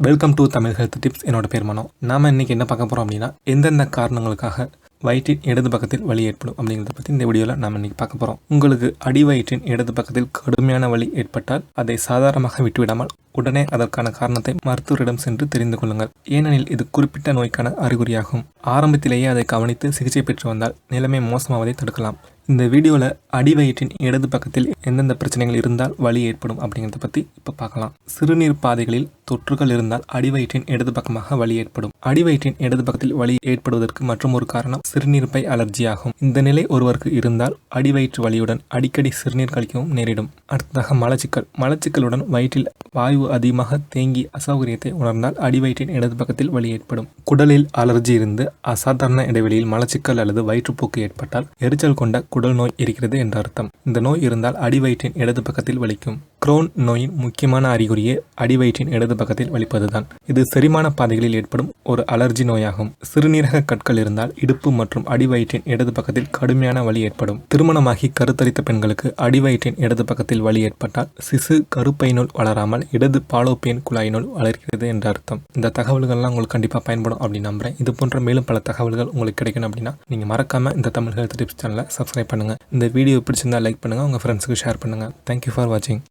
Welcome to Tamil health tips என்னோட பேர் மனோ. நாம இன்னைக்கு என்ன பார்க்க போறோம் அப்படின்னா எந்தெந்த காரணங்களுக்காக வயிற்றின் இடது பக்கத்தில் வலி ஏற்படும் அப்படிங்கிறத பற்றி இந்த வீடியோவில் நாம் இன்னைக்கு பார்க்க போகிறோம் உங்களுக்கு அடி வயிற்றின் இடது பக்கத்தில் கடுமையான வலி ஏற்பட்டால் அதை சாதாரணமாக விட்டுவிடாமல் உடனே அதற்கான காரணத்தை மருத்துவரிடம் சென்று தெரிந்து கொள்ளுங்கள். ஏனெனில் இது குறிப்பிட்ட நோய்க்கான அறிகுறியாகும். ஆரம்பத்திலேயே அதை கவனித்து சிகிச்சை பெற்று வந்தால் நிலைமை மோசமாவதை தடுக்கலாம். இந்த வீடியோவில் அடி வயிற்றின் இடது பக்கத்தில் எந்தெந்த பிரச்சனைகள் இருந்தால் வலி ஏற்படும் அப்படிங்கிறத பற்றி இப்போ பார்க்கலாம். சிறுநீர் பாதைகளில் தொற்றுகள் இருந்தால் அடி வயிற்றின் இடது பக்கமாக வலி ஏற்படும். அடி வயிற்றின் இடது பக்கத்தில் வலி ஏற்படுவதற்கு மற்றும் ஒரு காரணம் சிறுநீர்ப்பை அலர்ஜியாகும் அலர்ஜி ஆகும். இந்த நிலை ஒருவருக்கு இருந்தால் அடி வயிற்று வலியுடன் அடிக்கடி சிறுநீர் கழிக்கவும் நேரிடும். அடுத்ததாக மலச்சிக்கல். மலச்சிக்கலுடன் வயிற்றில் வாயு அதிகமாக தேங்கி அசௌகரியத்தை உணர்ந்தால் அடி வயிற்றின் இடது பக்கத்தில் வலி ஏற்படும். குடலில் அலர்ஜி இருந்து அசாதாரண இடைவெளியில் மலச்சிக்கல் அல்லது வயிற்றுப்போக்கு ஏற்பட்டால் எரிச்சல் கொண்ட குடல் நோய் இருக்கிறது என்ற அர்த்தம். இந்த நோய் இருந்தால் அடிவயிற்றின் இடது பக்கத்தில் வலிக்கும். குரோன் நோயின் முக்கியமான அறிகுறியே அடிவயிற்றின் இடது பக்கத்தில் வலிப்பதுதான். இது செரிமான பாதைகளில் ஏற்படும் ஒரு அலர்ஜி நோயாகும். சிறுநீரக கற்கள் இருந்தால் இடுப்பு மற்றும் அடிவயிற்றின் இடது பக்கத்தில் கடுமையான வலி ஏற்படும். திருமணமாகி கருத்தரித்த பெண்களுக்கு அடிவயிற்றின் இடது பக்கத்தில் வலி ஏற்பட்டால் சிசு கருப்பையினுள் வளராமல் இடது பாலோப்பியன் குழாயினுள் வளர்கிறது என்ற அர்த்தம். இந்த தகவல்கள்லாம் உங்களுக்கு கண்டிப்பாக பயன்படும் அப்படின்னு நம்புறேன். இது போன்ற மேலும் பல தகவல்கள் உங்களுக்கு கிடைக்கணும் அப்படின்னா நீங்கள் மறக்காம இந்த தமிழ் ஹெல்த் டிப்ஸ் சேனலை சப்ஸ்கிரைப் பண்ணுங்க. இந்த வீடியோ பிடிச்சிருந்தா லைக் பண்ணுங்க. உங்க ஃப்ரெண்ட்ஸுக்கு ஷேர் பண்ணுங்க. தேங்க்யூ ஃபார் வாட்சிங்